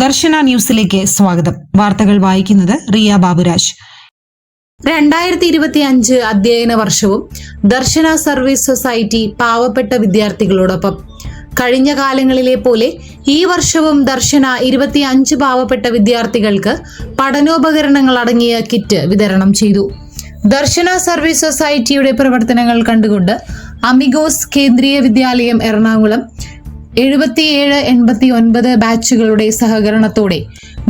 ദർശന ന്യൂസിലേക്ക് സ്വാഗതം. വാർത്തകൾ വായിക്കുന്നത് റിയ ബാബുരാജ്. രണ്ടായിരത്തി ഇരുപത്തി അഞ്ച് അധ്യയന വർഷവും ദർശന സർവീസ് സൊസൈറ്റി പാവപ്പെട്ട വിദ്യാർത്ഥികളോടൊപ്പം. കഴിഞ്ഞ കാലങ്ങളിലെ പോലെ ഈ വർഷവും ദർശന ഇരുപത്തി അഞ്ച് പാവപ്പെട്ട വിദ്യാർത്ഥികൾക്ക് പഠനോപകരണങ്ങൾ അടങ്ങിയ കിറ്റ് വിതരണം ചെയ്തു. ദർശന സർവീസ് സൊസൈറ്റിയുടെ പ്രവർത്തനങ്ങൾ കണ്ടുകൊണ്ട് അമിഗോസ് കേന്ദ്രീയ വിദ്യാലയം എറണാകുളം എഴുപത്തിയേഴ് എൺപത്തി ഒൻപത് ബാച്ചുകളുടെ സഹകരണത്തോടെ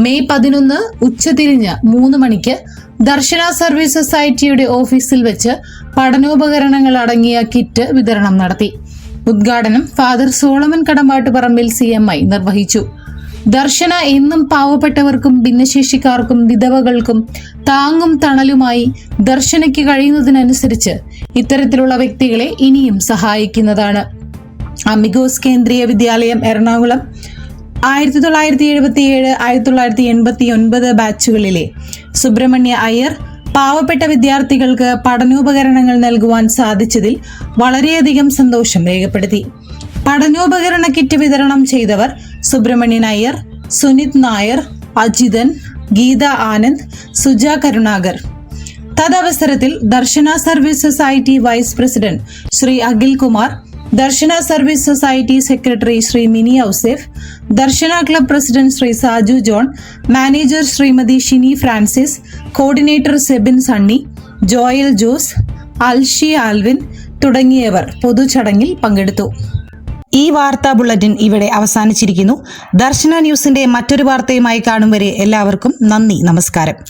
മെയ് പതിനൊന്ന് ഉച്ചതിരിഞ്ഞ് മൂന്ന് മണിക്ക് ദർശന സർവീസ് സൊസൈറ്റിയുടെ ഓഫീസിൽ വെച്ച് പഠനോപകരണങ്ങൾ അടങ്ങിയ കിറ്റ് വിതരണം നടത്തി. ഉദ്ഘാടനം father Solomon Kadambattu Parambil C M I നിർവഹിച്ചു. ദർശന എന്നും പാവപ്പെട്ടവർക്കും ഭിന്നശേഷിക്കാർക്കും വിധവകൾക്കും താങ്ങും തണലുമായി ദർശനയ്ക്ക് കഴിയുന്നതിനനുസരിച്ച് ഇത്തരത്തിലുള്ള വ്യക്തികളെ ഇനിയും സഹായിക്കുന്നതാണ്. അമിഗോസ് കേന്ദ്രീയ വിദ്യാലയം എറണാകുളം. ആയിരത്തി തൊള്ളായിരത്തി എഴുപത്തി ഏഴ് ആയിരത്തി തൊള്ളായിരത്തി എൺപത്തി ഒൻപത് ബാച്ചുകളിലെ സുബ്രഹ്മണ്യ അയ്യർ പാവപ്പെട്ട വിദ്യാർത്ഥികൾക്ക് പഠനോപകരണങ്ങൾ നൽകുവാൻ സാധിച്ചതിൽ വളരെയധികം സന്തോഷം രേഖപ്പെടുത്തി. പഠനോപകരണ കിറ്റ് വിതരണം ചെയ്തവർ Subramanian Iyer Sunith Nair Ajithan Geetha Anand Suja Karunakar. തദവസരത്തിൽ Darshana service society vice president Shri Akhil Kumar Darshana service society secretary Shri Mini Ouseph Darshana club president Shri Saju John manager Shrimati Shini Francis coordinator Sebin Sunny Joel Jose Alshi Alvin തുടങ്ങിയവർ പൊതുചടങ്ങിൽ പങ്കെടുത്തു. ഈ വാർത്താ bulletin ഇവിടെ അവസാനിച്ചിരിക്കുന്നു. ദർശന ന്യൂസിന്റെ മറ്റൊരു വാർത്തയുമായി കാണും വരെ എല്ലാവർക്കും നന്ദി നമസ്കാരം.